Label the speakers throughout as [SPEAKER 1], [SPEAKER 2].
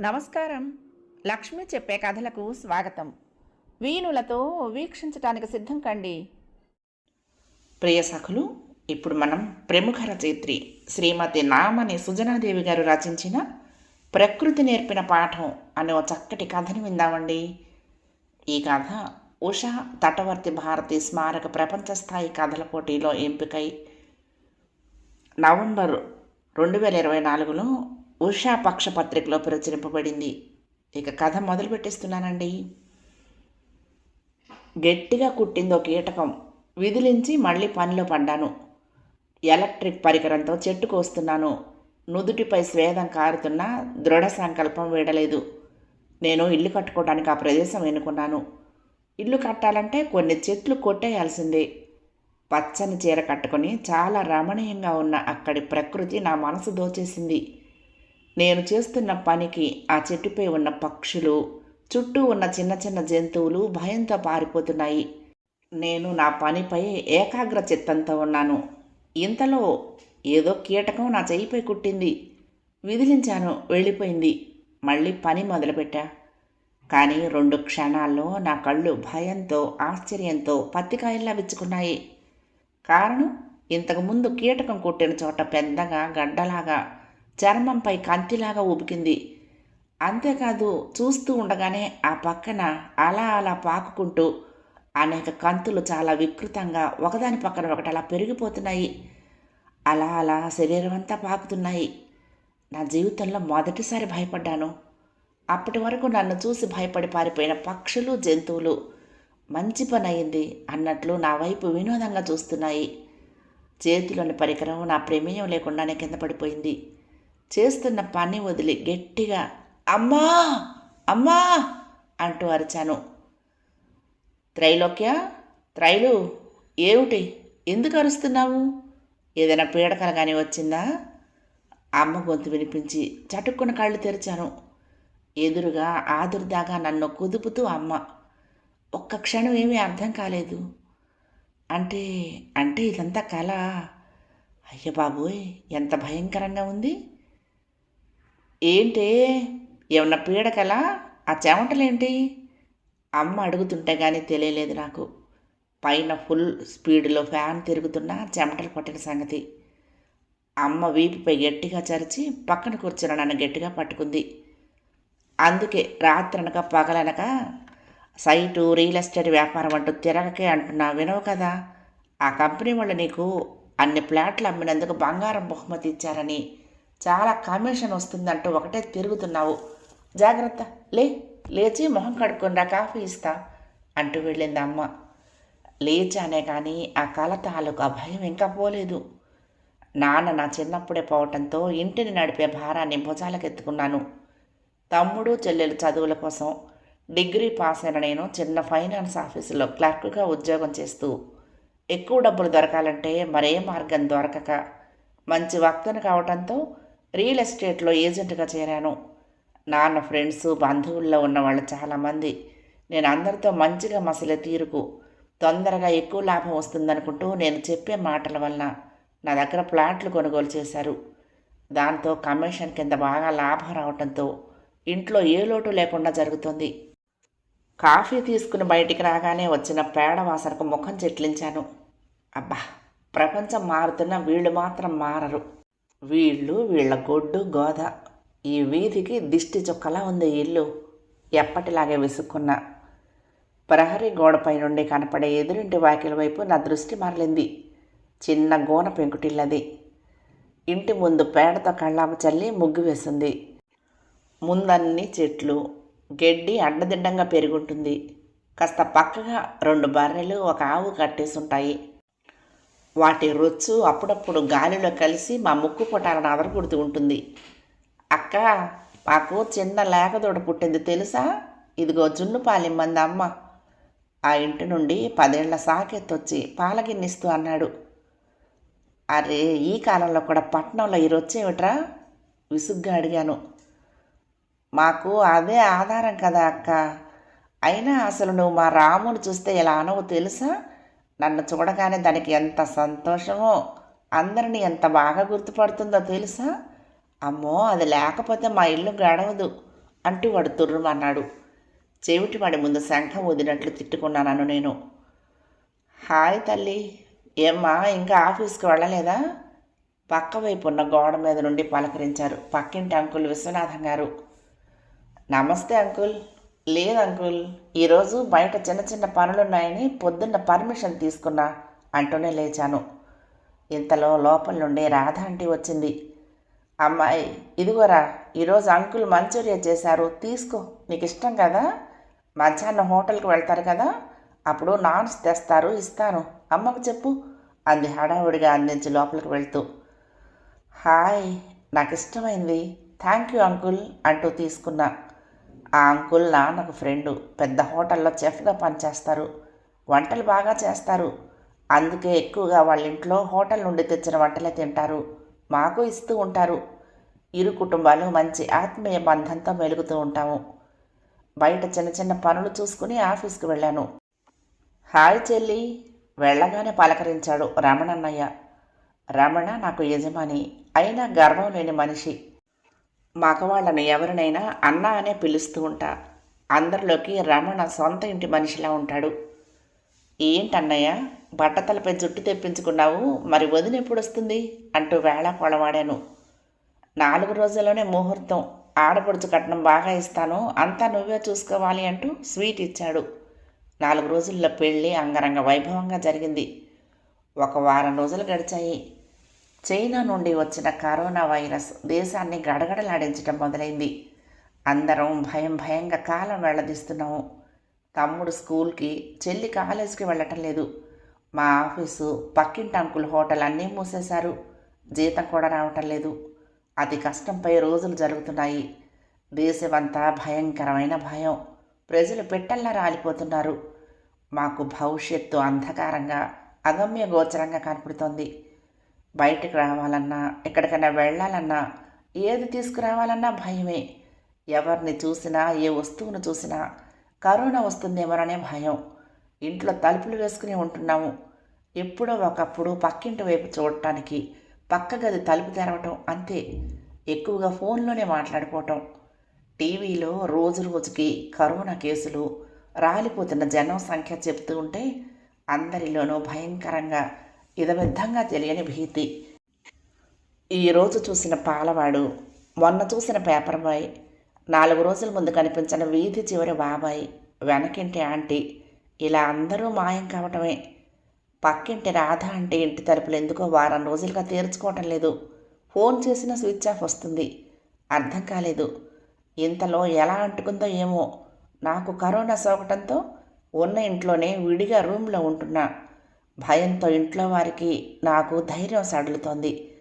[SPEAKER 1] నమస్కారం. లక్ష్మి చెప్పే కథలకు స్వాగతం. వీణులతో వీక్షించటానికి సిద్ధం కండి. ప్రియ సఖులు ఇప్పుడు మనం ప్రముఖ రచయిత్రి శ్రీమతి నామని సుజనాదేవి గారు రచించిన ప్రకృతి నేర్పిన పాఠం అనే ఒక చక్కటి కథని విందామండి. ఈ కథ ఉషా తటవర్తి భారతి స్మారక ప్రపంచ స్థాయి కథల పోటీలో ఎంపికై నవంబర్ రెండు వేల ఇరవై నాలుగులో ఉషా పక్ష పత్రికలో ప్రచురింపబడింది. ఇక కథ మొదలు పెట్టేస్తున్నానండి. గట్టిగా కుట్టిందో కీటకం. విదిలించి మళ్ళీ పనిలో పడ్డాను. ఎలక్ట్రిక్ పరికరంతో చెట్టు కోస్తున్నాను నుదుటిపై స్వేదం కారుతున్నా దృఢ సంకల్పం వీడలేదు. నేను ఇల్లు కట్టుకోవడానికి ఆ ప్రదేశం ఎన్నుకున్నాను. ఇల్లు కట్టాలంటే కొన్ని చెట్లు కొట్టేయాల్సిందే. పచ్చని చీర కట్టుకొని చాలా రమణీయంగా ఉన్న అక్కడి ప్రకృతి నా మనసు దోచేసింది. నేను చేస్తున్న పనికి ఆ చెట్టుపై ఉన్న పక్షులు చుట్టూ ఉన్న చిన్న చిన్న జంతువులు భయంతో పారిపోతున్నాయి. నేను నా పనిపై ఏకాగ్ర చిత్తంతో ఉన్నాను. ఇంతలో ఏదో కీటకం నా చెయ్యిపై కుట్టింది. విదిలించాను వెళ్ళిపోయింది. మళ్ళీ పని మొదలుపెట్టా. కానీ రెండు క్షణాల్లో నా కళ్ళు భయంతో ఆశ్చర్యంతో పత్తికాయల్లా విచ్చుకున్నాయి. కారణం ఇంతకుముందు కీటకం కుట్టిన చోట పెద్దగా గడ్డలాగా చర్మంపై కంతిలాగా ఉబికింది అంతేకాదు చూస్తూ ఉండగానే ఆ పక్కన అలా అలా పాకుకుంటూ అనేక కంతులు చాలా వికృతంగా ఒకదాని పక్కన ఒకటి అలా పెరిగిపోతున్నాయి. అలా అలా శరీరం అంతా పాకుతున్నాయి. నా జీవితంలో మొదటిసారి భయపడ్డాను. అప్పటి వరకు నన్ను చూసి భయపడి పారిపోయిన పక్షులు జంతువులు మంచి పని అయింది అన్నట్లు నా వైపు వినోదంగా చూస్తున్నాయి. చేతిలోని పరికరం నా ప్రమేయం లేకుండానే కింద పడిపోయింది. చేస్తున్న పని వదిలి గట్టిగా అమ్మా! అమ్మా! అంటూ అరిచాను. త్రైలోక్య? త్రైలు? ఏమిటి? ఎందుకు అరుస్తున్నావు? ఏదైనా పీడకల కానీ వచ్చిందా? అమ్మ గొంతు వినిపించి చటుక్కున కళ్ళు తెరిచాను. ఎదురుగా ఆదుర్దాగా నన్ను కుదుపుతూ అమ్మ ఒక్క క్షణం ఏమీ అర్థం కాలేదు. అంటే అంటే ఇదంతా కళ. అయ్య బాబోయ్ ఎంత భయంకరంగా ఉంది. ఏంటే ఏమన్నా పీడకలా ఆ చెమటలేంటి? అమ్మ అడుగుతుంటే కానీ తెలియలేదు నాకు. పైన ఫుల్ స్పీడ్లో ఫ్యాన్ తిరుగుతున్నా చెమటలు పట్టిన సంగతి. అమ్మ వీపుపై గట్టిగా చరిచి పక్కన కూర్చున్న నన్ను గట్టిగా పట్టుకుంది. అందుకే రాత్రనక పగలనక సైటు రియల్ ఎస్టేట్ వ్యాపారం అంటూ తిరగకే అంటున్నా వినవు కదా. ఆ కంపెనీ వాళ్ళు నీకు అన్ని ప్లాట్లు అమ్మినందుకు బంగారం బహుమతి ఇచ్చారని చాలా కమిషన్ వస్తుందంటూ ఒకటే తిరుగుతున్నావు. జాగ్రత్త లే లేచి మొహం కడుక్కొని కాఫీ ఇస్తా అంటూ వెళ్ళింది అమ్మ. లేచానే కానీ ఆ కల తాలూకా ఆ భయం ఇంకా పోలేదు. నాన్న నా చిన్నప్పుడే పోవటంతో ఇంటిని నడిపే భారాన్ని భుజాలకెత్తుకున్నాను. తమ్ముడు చెల్లెలు చదువుల కోసం డిగ్రీ పాస్ అయిన నేను చిన్న ఫైనాన్స్ ఆఫీసులో క్లర్క్గా ఉద్యోగం చేస్తూ ఎక్కువ డబ్బులు దొరకాలంటే మరే మార్గం దొరకక మంచి వక్తను కావడంతో రియల్ ఎస్టేట్లో ఏజెంట్గా చేరాను. నాన్న ఫ్రెండ్స్ బంధువుల్లో ఉన్నవాళ్ళు చాలామంది. నేను అందరితో మంచిగా మసలే తీరుకు తొందరగా ఎక్కువ లాభం వస్తుందనుకుంటూ నేను చెప్పే మాటల వల్ల నా దగ్గర ప్లాట్లు కొనుగోలు చేశారు. దాంతో కమిషన్ కింద బాగా లాభం రావటంతో ఇంట్లో ఏ లోటు లేకుండా జరుగుతుంది. కాఫీ తీసుకుని బయటికి రాగానే వచ్చిన పేడ వాసనకు ముఖం చెట్లించాను. అబ్బా ప్రపంచం మారుతున్న వీళ్ళు మాత్రం మారరు. వీళ్ళు వీళ్ళ గొడ్డు గోద ఈ వీధికి దిష్టి చుక్కలా ఉంది ఇల్లు. ఎప్పటిలాగే విసుక్కున్నా. ప్రహరీ గోడపై నుండి కనపడే ఎదురింటి వాకిల వైపు నా దృష్టి మరలింది. చిన్న గోన పెంకుటిల్లది. ఇంటి ముందు పేడతో కళ్ళామ చల్లి ముగ్గు వేసింది. ముందన్ని చెట్లు గడ్డి అడ్డదిడ్డంగా పెరుగుంటుంది. కాస్త పక్కగా రెండు బర్రెలు ఒక ఆవు కట్టేసి ఉంటాయి వాటి రొచ్చు అప్పుడప్పుడు గాలిలో కలిసి మా ముక్కు పొటాలను అదరగొడుతూ ఉంటుంది. అక్క మాకు చిన్న లేకదోడ పుట్టింది తెలుసా? ఇదిగో జున్ను పాలిమ్మంది అమ్మ ఆ ఇంటి నుండి పదేళ్ళ సాకెత్తొచ్చి పాలగిన్నిస్తూ అన్నాడు. అరే ఈ కాలంలో కూడా పట్నంలో ఈ రొచ్చేమిట్రా? విసుగ్గా అడిగాను. మాకు అదే ఆధారం కదా అక్క. అయినా అసలు నువ్వు మా రాముని చూస్తే ఎలా అనవు తెలుసా? నన్ను చూడగానే దానికి ఎంత సంతోషమో అందరినీ ఎంత బాగా గుర్తుపడుతుందో తెలుసా? అమ్మో అది లేకపోతే మా ఇల్లు గడవదు అంటూ వాడు తుర్రుమన్నాడు చెవిటి వాడి ముందు శంఖం వదిలినట్లు తిట్టుకున్నాను నేను. హాయ్ తల్లి ఏమ్మా ఇంకా ఆఫీస్కి వెళ్ళలేదా? పక్క వైపు ఉన్న గోడ మీద నుండి పలకరించారు పక్కింటి అంకుల్ విశ్వనాథం గారు. నమస్తే అంకుల్. లేదు అంకుల్. ఈరోజు బయట చిన్న చిన్న పనులున్నాయని పొద్దున్న పర్మిషన్ తీసుకున్నా. అంటూనే లేచాను. ఇంతలో లోపల నుండి రాధ ఆంటీ వచ్చింది. అమ్మాయి ఇదిగోరా ఈరోజు అంకుల్ మంచూరియా చేశారు. తీసుకో. నీకు ఇష్టం కదా? మధ్యాహ్నం హోటల్కి వెళ్తారు కదా? అప్పుడు నాన్స్ తెస్తారు ఇస్తాను. అమ్మకు చెప్పు. అంది హడావుడిగా అందించి లోపలికి వెళ్తూ. హాయ్ నాకు ఇష్టమైంది థ్యాంక్ యూ అంకుల్ అంటూ తీసుకున్నా. ఆ అంకుల్ నాకు ఫ్రెండు. పెద్ద హోటల్లో చెఫ్గా పనిచేస్తారు. వంటలు బాగా చేస్తారు. అందుకే ఎక్కువగా వాళ్ళ ఇంట్లో హోటల్ నుండి తెచ్చిన వంటలే తింటారు. మాకు ఇస్తూ ఉంటారు. ఇరు కుటుంబాలు మంచి ఆత్మీయ బంధంతో మెలుగుతూ ఉంటాము. బయట చిన్న చిన్న పనులు చూసుకుని ఆఫీస్కి వెళ్ళాను. హాయ్ చెల్లి. వెళ్ళగానే పలకరించాడు రమణన్నయ్య. రమణ నాకు యజమాని. అయినా గర్వం లేని మనిషి. మగవాళ్ళను ఎవరినైనా అన్న అనే పిలుస్తూ ఉంటా. అందరిలోకి రమణ సొంత ఇంటి మనిషిలా ఉంటాడు. ఏంటన్నయ్య బట్టతలపై జుట్టు తెప్పించుకున్నావు మరి వదిన ఎప్పుడు వస్తుంది అంటూ వేళ కొలవాడాను నాలుగు రోజుల్లోనే ముహూర్తం. ఆడపడుచు కట్నం బాగా ఇస్తాను అంతా నువ్వే చూసుకోవాలి అంటూ స్వీట్ ఇచ్చాడు. నాలుగు రోజుల్లో పెళ్ళి అంగరంగ వైభవంగా జరిగింది. ఒక వారం రోజులు గడిచాయి. చైనా నుండి వచ్చిన కరోనా వైరస్ దేశాన్ని గడగడలాడించడం మొదలైంది. అందరం భయం భయంగా కాలం వెళ్ళదీస్తున్నాము తమ్ముడు స్కూల్కి చెల్లి కాలేజీకి వెళ్ళటం లేదు. మా ఆఫీసు పక్కింటి అంకుల్ హోటల్ అన్నీ మూసేశారు. జీతం కూడా రావటం లేదు. అతి కష్టంపై రోజులు జరుగుతున్నాయి. దేశమంతా భయంకరమైన భయం. ప్రజలు పెట్టల్లా రాలిపోతున్నారు. మాకు భవిష్యత్తు అంధకారంగా అగమ్య గోచరంగా కనపడుతోంది. బయటికి రావాలన్నా ఎక్కడికైనా వెళ్ళాలన్నా ఏది తీసుకురావాలన్నా భయమే. ఎవరిని చూసినా ఏ వస్తువును చూసినా కరోనా వస్తుందేమోననే భయం. ఇంట్లో తలుపులు వేసుకుని ఉంటున్నాము. ఎప్పుడో ఒకప్పుడు పక్కింటి వైపు చూడటానికి పక్క గది తలుపు తెరవటం అంతే. ఎక్కువగా ఫోన్లోనే మాట్లాడుకోవటం. టీవీలో రోజు రోజుకి కరోనా కేసులు రాలిపోతున్న జనం సంఖ్య చెప్తూ ఉంటే అందరిలోనూ భయంకరంగా ఇదబద్ధంగా తెలియని భీతి. ఈరోజు చూసిన పాలవాడు మొన్న చూసిన పేపర్ బాయ్ నాలుగు రోజుల ముందు కనిపించిన వీధి చివరి బాబాయ్ వెనకింటి ఆంటీ ఇలా అందరూ మాయం కావటమే. పక్కింటి రాధ అంటే ఇంటి తలుపులు ఎందుకో వారం రోజులుగా తీర్చుకోవటం లేదు. ఫోన్ చేసిన స్విచ్ ఆఫ్ వస్తుంది. అర్థం కాలేదు. ఇంతలో ఎలా అంటుకుందో ఏమో. నాకు కరోనా సోకటంతో ఉన్న ఇంట్లోనే విడిగా రూమ్లో ఉంటున్నా. భయంతో ఇంట్లో వారికి నాకు ధైర్యం సడలుతోంది.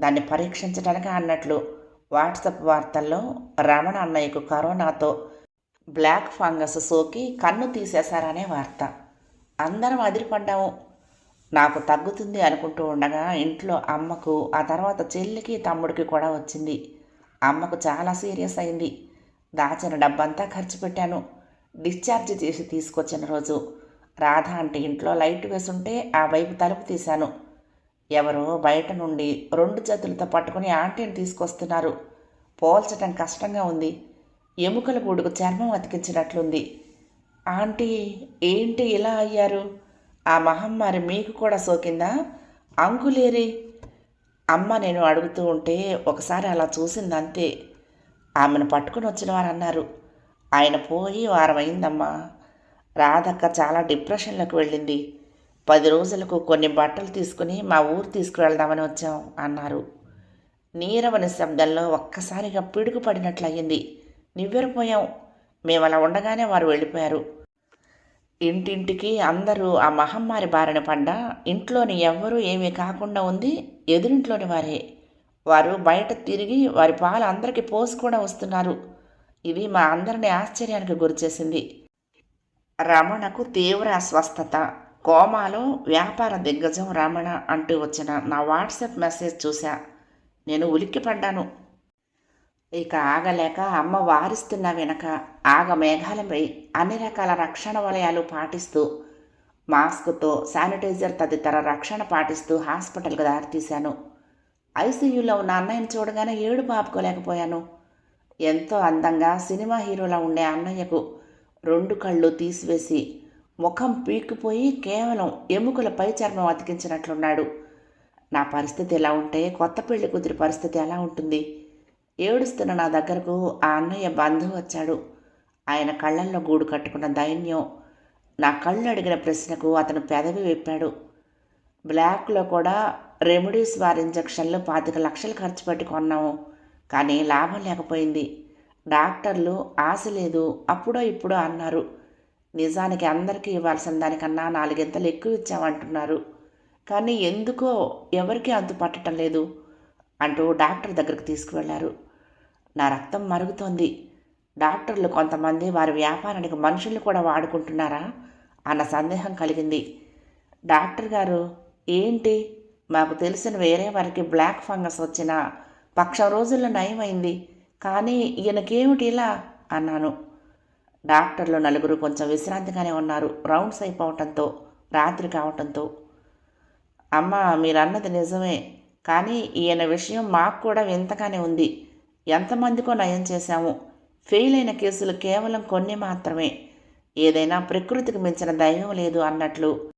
[SPEAKER 1] దాన్ని పరీక్షించడానికి అన్నట్లు వాట్సప్ వార్తల్లో రమణ అన్నయ్యకు కరోనాతో బ్లాక్ ఫంగస్ సోకి కన్ను తీసేశారనే వార్త. అందరం అదిరిపడ్డాము. నాకు తగ్గుతుంది అనుకుంటూ ఉండగా ఇంట్లో అమ్మకు ఆ తర్వాత చెల్లికి తమ్ముడికి కూడా వచ్చింది. అమ్మకు చాలా సీరియస్ అయింది. దాచిన డబ్బంతా ఖర్చు పెట్టాను. డిశ్చార్జ్ చేసి తీసుకొచ్చిన రోజు రాధ అంటే ఇంట్లో లైట్ వేసుంటే ఆ వైపు తలుపు తీశాను. ఎవరో బయట నుండి రెండు చేతులతో పట్టుకుని ఆంటీని తీసుకొస్తున్నారు. పోల్చటం కష్టంగా ఉంది. ఎముకల గూడుకు చర్మం అతికించినట్లుంది. ఆంటీ ఏంటి ఇలా అయ్యారు? ఆ మహమ్మారి మీకు కూడా సోకిందా? అంకులేరి అమ్మ నేను అడుగుతూ ఉంటే ఒకసారి అలా చూసింది అంతే ఆమెను పట్టుకుని వచ్చిన వారు అన్నారు ఆయన పోయి వారం అయిందమ్మా రాధక్క చాలా డిప్రెషన్లోకి వెళ్ళింది. పది రోజులకు కొన్ని బట్టలు తీసుకుని మా ఊరు తీసుకువెళ్దామని వచ్చాం అన్నారు. నీరవని శబ్దంలో ఒక్కసారిగా పిడుగు పడినట్లయింది నివ్వెరిపోయాం మేము అలా ఉండగానే వారు వెళ్ళిపోయారు. ఇంటింటికి అందరూ ఆ మహమ్మారి బారిన పడ్డా ఇంట్లోని ఎవ్వరూ ఏమీ కాకుండా ఉంది ఎదురింట్లోని వారే. వారు బయట తిరిగి వారి పాలు అందరికీ పోసి కూడా వస్తున్నారు. ఇది మా అందరిని ఆశ్చర్యానికి గురిచేసింది. రమణకు తీవ్ర అస్వస్థత. కోమాలో వ్యాపార దిగ్గజం రమణ అంటూ వచ్చిన నా వాట్సాప్ మెసేజ్ చూశా. నేను ఉలిక్కిపడ్డాను ఇక ఆగలేక అమ్మ వారిస్తున్న వెనక ఆగ మేఘాలపై అన్ని రకాల రక్షణ వలయాలు పాటిస్తూ మాస్క్తో శానిటైజర్ తదితర రక్షణ పాటిస్తూ హాస్పిటల్కి దారితీశాను. ఐసీయూలో ఉన్న అన్నయ్యని చూడగానే ఏడు పాపుకోలేకపోయాను ఎంతో అందంగా సినిమా హీరోలా ఉండే అన్నయ్యకు రెండు కళ్ళు తీసివేసి ముఖం పీక్కుపోయి కేవలం ఎముకల పై చర్మం అతికించినట్లున్నాడు. నా పరిస్థితి ఎలా ఉంటే కొత్త పెళ్ళి కుదిరి పరిస్థితి ఎలా ఉంటుంది? ఏడుస్తున్న నా దగ్గరకు ఆ అన్నయ్య బంధువు వచ్చాడు. ఆయన కళ్ళల్లో గూడు కట్టుకున్న దైన్యం నా కళ్ళు అడిగిన ప్రశ్నకు అతను పెదవి విప్పాడు. బ్లాక్లో కూడా రెమెడీస్ వారి ఇంజక్షన్లు పాతిక లక్షలు ఖర్చు పెట్టి కొన్నాము కానీ లాభం లేకపోయింది. డాక్టర్లు ఆశ లేదు అప్పుడో ఇప్పుడో అన్నారు. నిజానికి అందరికీ ఇవ్వాల్సిన దానికన్నా నాలుగింతలు ఎక్కువ ఇచ్చామంటున్నారు. కానీ ఎందుకో ఎవరికీ అంతు పట్టడం లేదు అంటూ డాక్టర్ దగ్గరికి తీసుకువెళ్ళారు నా రక్తం మరుగుతోంది. డాక్టర్లు కొంతమంది వారి వ్యాపారానికి మనుషుల్ని కూడా వాడుకుంటున్నారా అన్న సందేహం కలిగింది. డాక్టర్ గారు ఏంటి? మాకు తెలిసిన వేరే వారికి బ్లాక్ ఫంగస్ వచ్చిన పక్షం రోజుల్లో నయమైంది. కానీ ఈయనకేమిటి ఇలా అన్నాను. డాక్టర్లు నలుగురు కొంచెం విశ్రాంతిగానే ఉన్నారు. రౌండ్స్ అయిపోవటంతో రాత్రి కావటంతో. అమ్మ మీరన్నది నిజమే. కానీ ఈయన విషయం మాకు కూడా వింతగానే ఉంది. ఎంతమందికో నయం చేశాము. ఫెయిల్ అయిన కేసులు కేవలం కొన్ని మాత్రమే. ఏదైనా ప్రకృతికి మించిన దైవం లేదు అన్నట్లు.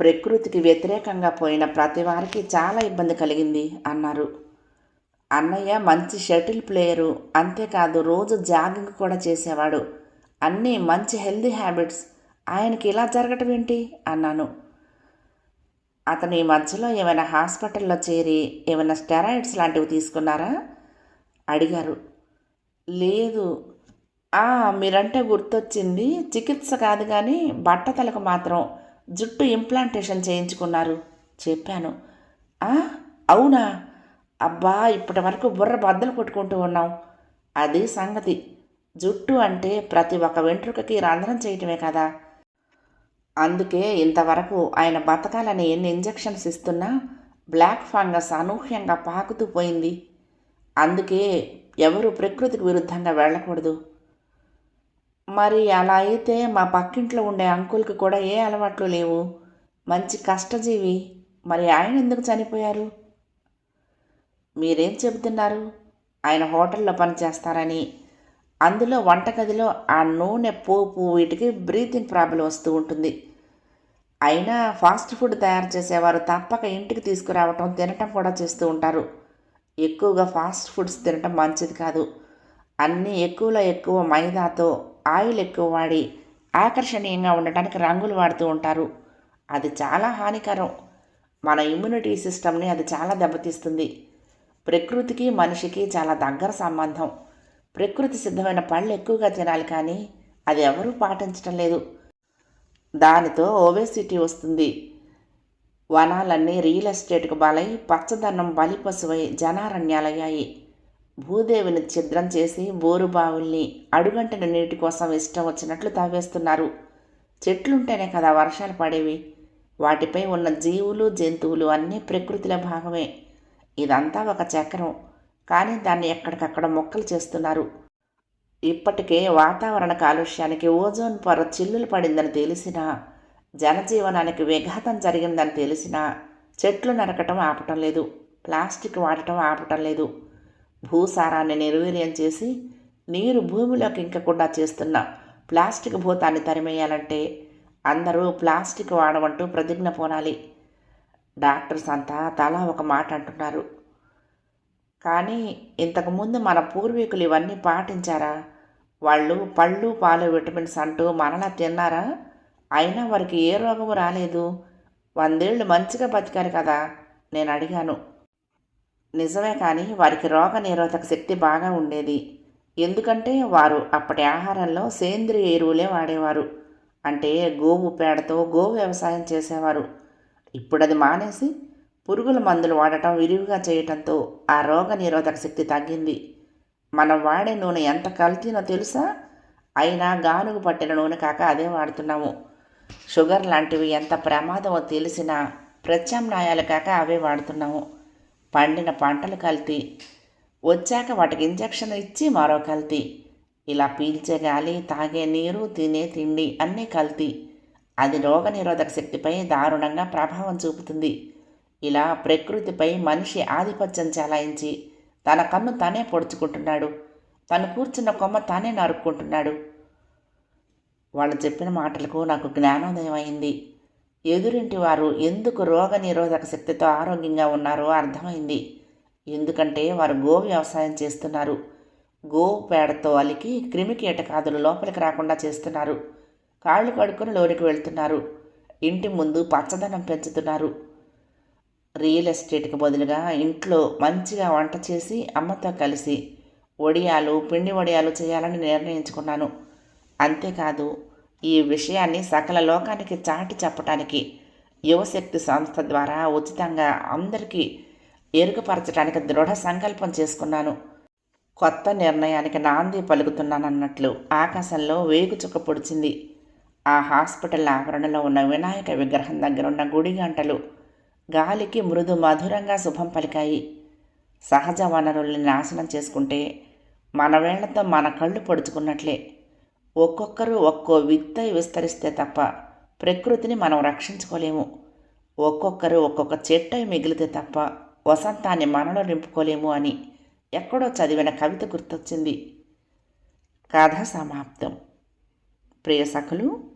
[SPEAKER 1] ప్రకృతికి వ్యతిరేకంగా పోయిన ప్రతి వారికి చాలా ఇబ్బంది కలిగింది అన్నారు. అన్నయ్య మంచి షటిల్ ప్లేయరు. అంతేకాదు రోజు జాగింగ్ కూడా చేసేవాడు. అన్నీ మంచి హెల్దీ హ్యాబిట్స్. ఆయనకి ఇలా జరగటం ఏంటి? అన్నాను. అతను ఈ మధ్యలో ఏమైనా హాస్పిటల్లో చేరి ఏమైనా స్టెరాయిడ్స్ లాంటివి తీసుకున్నారా? అడిగారు. లేదు. మీరంటే గుర్తొచ్చింది. చికిత్స కాదు కానీ బట్టతలకు మాత్రం జుట్టు ఇంప్లాంటేషన్ చేయించుకున్నారు. చెప్పాను. అవునా? అబ్బా ఇప్పటి వరకు బుర్ర బద్దలు కొట్టుకుంటూ ఉన్నాం అది సంగతి. జుట్టు అంటే ప్రతి ఒక్క వెంట్రుకకి రంధ్రం చేయటమే కదా. అందుకే ఇంతవరకు ఆయన బతకాలని ఎన్ని ఇంజెక్షన్స్ ఇస్తున్నా బ్లాక్ ఫంగస్ అనూహ్యంగా పాకుతూ పోయింది. అందుకే ఎవరు ప్రకృతికి విరుద్ధంగా వెళ్ళకూడదు. మరి అలా అయితే మా పక్కింట్లో ఉండే అంకుల్కి కూడా ఏ అలవాట్లు లేవు? మంచి కష్టజీవి. మరి ఆయన ఎందుకు చనిపోయారు? మీరేం చెబుతున్నారు? ఆయన హోటల్లో పనిచేస్తారని అందులో వంటగదిలో ఆ నూనె పోపు వీటికి బ్రీతింగ్ ప్రాబ్లం వస్తూ ఉంటుంది. అయినా ఫాస్ట్ ఫుడ్ తయారు చేసేవారు తప్పక ఇంటికి తీసుకురావటం తినటం కూడా చేస్తూ ఉంటారు. ఎక్కువగా ఫాస్ట్ ఫుడ్స్ తినటం మంచిది కాదు. అన్నీ ఎక్కువలో ఎక్కువ మైదాతో ఆయిల్ ఎక్కువ వాడి ఆకర్షణీయంగా ఉండటానికి రంగులు వాడుతూ ఉంటారు. అది చాలా హానికరం. మన ఇమ్యూనిటీ సిస్టమ్ని అది చాలా దెబ్బతీస్తుంది. ప్రకృతికి మనిషికి చాలా దగ్గర సంబంధం. ప్రకృతి సిద్ధమైన పళ్ళు ఎక్కువగా తినాలి కానీ అది ఎవరూ పాటించటం లేదు. దానితో ఓబేసిటీ వస్తుంది. వనాలన్నీ రియల్ ఎస్టేట్కు బలై పచ్చదన్నం బలిపశువై జనారణ్యాలయ్యాయి. భూదేవిని ఛిద్రం చేసి బోరుబావుల్ని అడుగంటిన నీటి కోసం ఇష్టం వచ్చినట్లు తవ్వేస్తున్నారు చెట్లుంటేనే కదా వర్షాలు పడేవి. వాటిపై ఉన్న జీవులు జంతువులు అన్నీ ప్రకృతిలో భాగమే. ఇదంతా ఒక చక్రం. కానీ దాన్ని ఎక్కడికక్కడ మొక్కలు చేస్తున్నారు. ఇప్పటికే వాతావరణ కాలుష్యానికి ఓజోన్ పొర చిల్లులు పడిందని తెలిసినా జనజీవనానికి విఘాతం జరిగిందని తెలిసినా చెట్లు నరకటం ఆపటం లేదు. ప్లాస్టిక్ వాడటం ఆపటం లేదు. భూసారాన్ని నిర్వీర్యం చేసి నీరు భూమిలోకి ఇంకకుండా చేస్తున్న ప్లాస్టిక్ భూతాన్ని తరిమేయాలంటే అందరూ ప్లాస్టిక్ వాడమంటూ ప్రతిజ్ఞ పోనాలి. డాక్టర్స్ అంతా తలా ఒక మాట అంటున్నారు. కానీ ఇంతకుముందు మన పూర్వీకులు ఇవన్నీ పాటించారా? వాళ్ళు పళ్ళు పాలు విటమిన్స్ అంటూ మనలా తిన్నారా? అయినా వారికి ఏ రోగము రాలేదు. వందేళ్ళు మంచిగా బతికారు కదా? నేను అడిగాను. నిజమే కానీ వారికి రోగ నిరోధక శక్తి బాగా ఉండేది. ఎందుకంటే వారు అప్పటి ఆహారంలో సేంద్రియ ఎరువులే వాడేవారు. అంటే గోవు పేడతో గో వ్యవసాయం చేసేవారు. ఇప్పుడు అది మానేసి పురుగుల మందులు వాడటం విరివిగా చేయటంతో ఆ రోగ నిరోధక శక్తి తగ్గింది. మనం వాడే నూనె ఎంత కల్తీనో తెలుసా? అయినా గానుగు పట్టిన నూనె కాక అదే వాడుతున్నాము. షుగర్ లాంటివి ఎంత ప్రమాదమో తెలిసినా ప్రత్యామ్నాయాలు కాక అవే వాడుతున్నాము. పండిన పంటలు కల్తీ. వచ్చాక వాటికి ఇంజక్షన్ ఇచ్చి మరో కల్తీ. ఇలా పీల్చే గాలి తాగే నీరు తినే తిండి అన్నీ కల్తీ. అది రోగనిరోధక శక్తిపై దారుణంగా ప్రభావం చూపుతుంది. ఇలా ప్రకృతిపై మనిషి ఆధిపత్యం చెలాయించి తన కన్ను తానే పొడుచుకుంటున్నాడు. తను కూర్చున్న కొమ్మ తానే నరుక్కుంటున్నాడు. వాళ్ళు చెప్పిన మాటలకు నాకు జ్ఞానోదయం అయింది. ఎదురింటి వారు ఎందుకు రోగ నిరోధక శక్తితో ఆరోగ్యంగా ఉన్నారో అర్థమైంది. ఎందుకంటే వారు గో వ్యవసాయం చేస్తున్నారు. గో పేడతో అలికి క్రిమి కీటకాదులు లోపలికి రాకుండా చేస్తున్నారు. కాళ్ళు కడుక్కొని లోనికి వెళ్తున్నారు. ఇంటి ముందు పచ్చదనం పెంచుతున్నారు. రియల్ ఎస్టేట్కి బదులుగా ఇంట్లో మంచిగా వంట చేసి అమ్మతో కలిసి వడియాలు పిండి వడియాలు చేయాలని నిర్ణయించుకున్నాను. అంతేకాదు ఈ విషయాన్ని సకల లోకానికి చాటి చెప్పటానికి యువశక్తి సంస్థ ద్వారా ఉచితంగా అందరికీ ఎరుగుపరచడానికి దృఢ సంకల్పం చేసుకున్నాను. కొత్త నిర్ణయానికి నాంది పలుకుతున్నానన్నట్లు ఆకాశంలో వేగు చుక్క పొడిచింది. ఆ హాస్పిటల్ ఆవరణలో ఉన్న వినాయక విగ్రహం దగ్గర ఉన్న గుడి గంటలు. గాలికి మృదు మధురంగా శుభం పలికాయి. సహజ వనరుల్ని నాశనం చేసుకుంటే మన వేళ్ళతో మన కళ్ళు పొడుచుకున్నట్లే. ఒక్కొక్కరు ఒక్కో విత్తై విస్తరిస్తే తప్ప ప్రకృతిని మనం రక్షించుకోలేము. ఒక్కొక్కరు ఒక్కొక్క చెట్టై మిగిలితే తప్ప వసంతాన్ని మనలో నింపుకోలేము అని ఎక్కడో చదివిన కవిత గుర్తొచ్చింది. కథ సమాప్తం. ప్రియ సఖులు